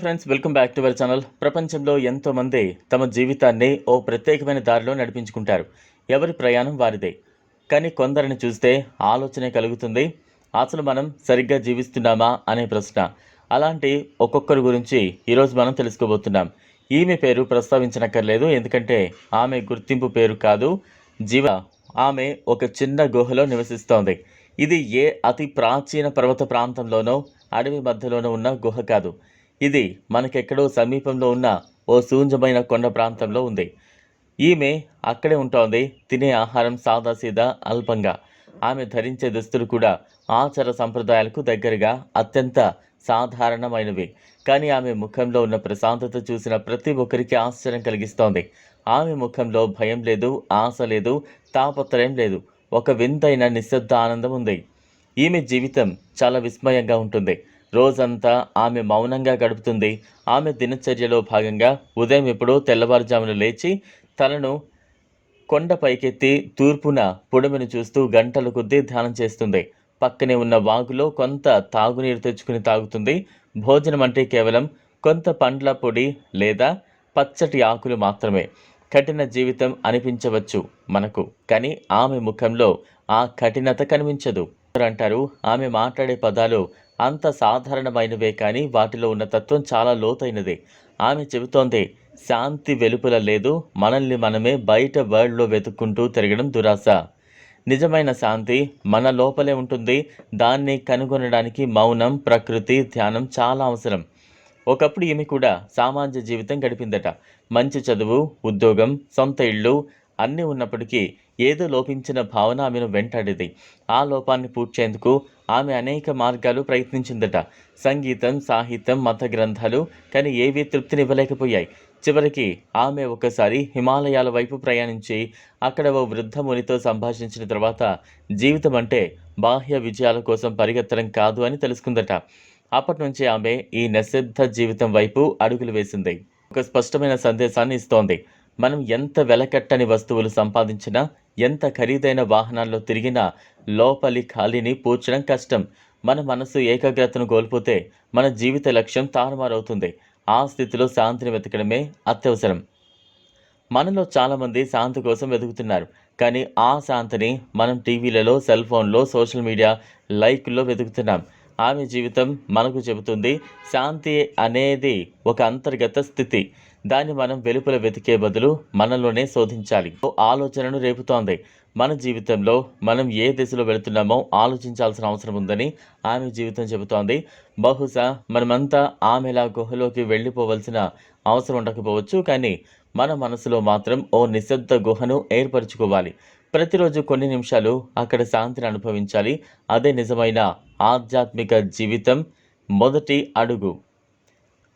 Friends welcome back to our channel ప్రపంచంలో ఎంతోమంది తమ జీవితాన్ని ఓ ప్రత్యేకమైన దారిలో నడిపించుకుంటారు. ఎవరి ప్రయాణం వారిదే. కానీ కొందరిని చూస్తే ఆలోచనే కలుగుతుంది. అసలు మనం సరిగ్గా జీవిస్తున్నామా అనే ప్రశ్న. అలాంటి ఒక్కొక్కరి గురించి ఈరోజు మనం తెలుసుకోబోతున్నాం. ఈమె పేరు ప్రస్తావించనక్కర్లేదు. ఎందుకంటే ఆమె గుర్తింపు పేరు కాదు. జీవ ఆమె ఒక చిన్న గుహలో నివసిస్తోంది. ఇది ఏ అతి ప్రాచీన పర్వత ప్రాంతంలోనో అడవి మధ్యలోనో ఉన్న గుహ కాదు. ఇది మనకెక్కడో సమీపంలో ఉన్న ఓ శూన్యమైన కొండ ప్రాంతంలో ఉంది. ఈమె అక్కడే ఉంటోంది తినే ఆహారం సాదాసీదా అల్పంగా. ఆమె ధరించే దుస్తులు కూడా ఆచార సంప్రదాయాలకు దగ్గరగా అత్యంత సాధారణమైనవి. కానీ ఆమె ముఖంలో ఉన్న ప్రశాంతత చూసిన ప్రతి ఒక్కరికి ఆశ్చర్యం కలిగిస్తోంది. ఆమె ముఖంలో భయం లేదు ఆశ లేదు తాపత్రయం లేదు. ఒక వింతైన నిశ్శబ్ద ఆనందం ఉంది. ఈమె జీవితం చాలా విస్మయంగా ఉంటుంది. రోజంతా ఆమె మౌనంగా గడుపుతుంది. ఆమె దినచర్యలో భాగంగా ఉదయం ఎప్పుడో తెల్లవారుజామున లేచి తలను కొండ పైకెత్తి తూర్పున పొడమిని చూస్తూ గంటల కొద్దీ ధ్యానం చేస్తుంది. పక్కనే ఉన్న వాగులో కొంత తాగునీరు తెచ్చుకుని తాగుతుంది. భోజనం అంటే కేవలం కొంత పండ్ల పొడి లేదా పచ్చటి ఆకులు మాత్రమే. కఠిన జీవితం అనిపించవచ్చు మనకు కానీ ఆమె ముఖంలో ఆ కఠినత కనిపించదు. అంటారు ఆమె మాట్లాడే పదాలు అంత సాధారణమైనవే కానీ వాటిలో ఉన్న తత్వం చాలా లోతైనది. ఆమె చెబుతోంది శాంతి వెలుపల లేదు మనల్ని మనమే బయట వరల్డ్లో వెతుక్కుంటూ తిరగడం దురాశ. నిజమైన శాంతి మన లోపలే ఉంటుంది దాన్ని కనుగొనడానికి మౌనం ప్రకృతి ధ్యానం చాలా అవసరం. ఒకప్పుడు ఈమె కూడా సామాన్య జీవితం గడిపిందట. మంచి చదువు ఉద్యోగం సొంత ఇళ్ళు అన్నీ ఉన్నప్పటికీ ఏదో లోపించిన భావన ఆమెను వెంటాడేది. ఆ లోపాన్ని పూడ్చేందుకు ఆమె అనేక మార్గాలు ప్రయత్నించిందట. సంగీతం సాహిత్యం మత గ్రంథాలు కానీ ఏవీ తృప్తినివ్వలేకపోయాయి. చివరికి ఆమె ఒకసారి హిమాలయాల వైపు ప్రయాణించి అక్కడ ఓ వృద్ధ మునితో సంభాషించిన తర్వాత జీవితం అంటే బాహ్య విజయాల కోసం పరిగెత్తడం కాదు అని తెలుసుకుందట. అప్పటి నుంచి ఆమె ఈ నిశ్శబ్ద జీవితం వైపు అడుగులు వేసింది. ఒక స్పష్టమైన సందేశాన్ని ఇస్తోంది. మనం ఎంత వెలకట్టని వస్తువులు సంపాదించినా ఎంత ఖరీదైన వాహనాల్లో తిరిగినా లోపలి ఖాళీని పూడ్చడం కష్టం. మన మనసు ఏకాగ్రతను కోల్పోతే మన జీవిత లక్ష్యం తారుమారవుతుంది. ఆ స్థితిలో శాంతిని వెతకడమే అత్యవసరం. మనలో చాలామంది శాంతి కోసం వెతుకుతున్నారు. కానీ ఆ శాంతిని మనం టీవీలలో సెల్ ఫోన్లో సోషల్ మీడియా లైక్లో వెతుకుతున్నాం. ఆమె జీవితం మనకు చెబుతుంది శాంతి అనేది ఒక అంతర్గత స్థితి. దాన్ని మనం వెలుపల వెతికే బదులు మనలోనే శోధించాలి. ఆలోచనను రేపుతోంది. మన జీవితంలో మనం ఏ దిశలో వెళుతున్నామో ఆలోచించాల్సిన అవసరం ఉందని ఆమె జీవితం చెబుతోంది. బహుశా మనమంతా ఆమెలా గుహలోకి వెళ్ళిపోవలసిన అవసరం ఉండకపోవచ్చు కానీ మన మనసులో మాత్రం ఓ నిశ్శబ్ద గుహను ఏర్పరచుకోవాలి. ప్రతిరోజు కొన్ని నిమిషాలు అక్కడ శాంతిని అనుభవించాలి. అదే నిజమైన ఆధ్యాత్మిక జీవితం. మొదటి అడుగు.